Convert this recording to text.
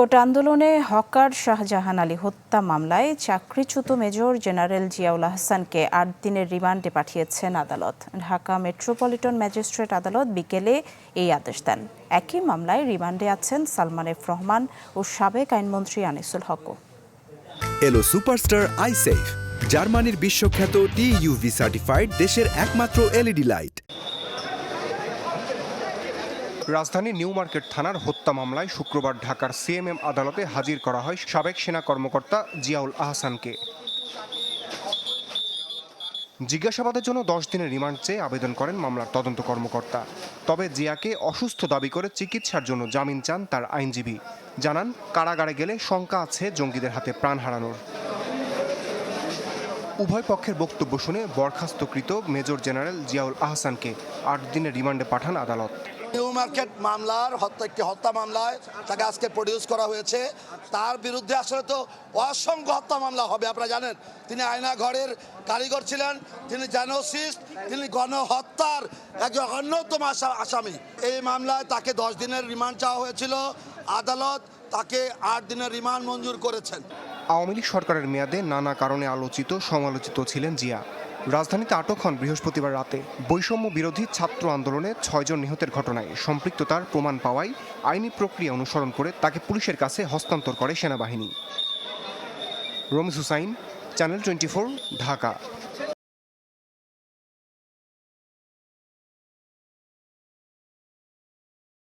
কোটা আন্দোলনে হকার শাহজাহান আলী হত্যা মামলায় চাকরিচ্যুত মেজর জেনারেল জিয়াউল আহসানকে আট দিনের রিমান্ডে পাঠিয়েছেন আদালত। ঢাকা মেট্রোপলিটন ম্যাজিস্ট্রেট আদালত বিকেলে এই আদেশ দেন। একই মামলায় রিমান্ডে আছেন সালমান এফ রহমান ও সাবেক আইনমন্ত্রী আনিসুল হকও এলো সুপারস্টার আইসেফ, জার্মানির বিশ্বখ্যাত টি ইউভি সার্টিফাইড দেশের একমাত্র এলইডি লাইট। রাজধানী নিউ মার্কেট থানার হত্যা মামলায় শুক্রবার ঢাকার সিএমএম আদালতে হাজির করা হয় সাবেক সেনা কর্মকর্তা জিয়াউল আহসানকে। জিজ্ঞাসাবাদের জন্য দশ দিনের রিমান্ড চেয়ে আবেদন করেন মামলার তদন্ত কর্মকর্তা। তবে জিয়াকে অসুস্থ দাবি করে চিকিৎসার জন্য জামিন চান তার আইনজীবী। জানান, কারাগারে গেলে শঙ্কা আছে জঙ্গিদের হাতে প্রাণ হারানোর। উভয় পক্ষের বক্তব্য শুনে বরখাস্তকৃত মেজর জেনারেল জিয়াউল আহসানকে আট দিনের রিমান্ডে পাঠান আদালত। নিউ মার্কেট মামলার হত্যা, একটি হত্যা মামলায় তাকে আজকে প্রডিউস করা হয়েছে। তার বিরুদ্ধে আসলে তো অসংখ্য হত্যা মামলা হবে, আপনারা জানেন। তিনি আয়না ঘরের কারিগর ছিলেন, তিনি জানোসিস্ট, তিনি গণহত্যার একজন অন্যতম আসা- আসামি। এই মামলায় তাকে দশ দিনের রিমান্ড চাওয়া হয়েছিল। আদালত তাকে আট দিনের রিমান্ড মঞ্জুর করেছেন। আওয়ামী লীগ সরকারের মেয়াদে নানা কারণে আলোচিত, সমালোচিত ছিলেন জিয়া। রাজধানীতে আটক হন বৃহস্পতিবার রাতে। বৈষম্য বিরোধী ছাত্র আন্দোলনে ছয়জন নিহতের ঘটনায় সম্পৃক্ততার প্রমাণ পাওয়ায় আইনি প্রক্রিয়া অনুসরণ করে তাকে পুলিশের কাছে হস্তান্তর করে সেনাবাহিনী। Ramis Hussain, channel twenty Dhaka.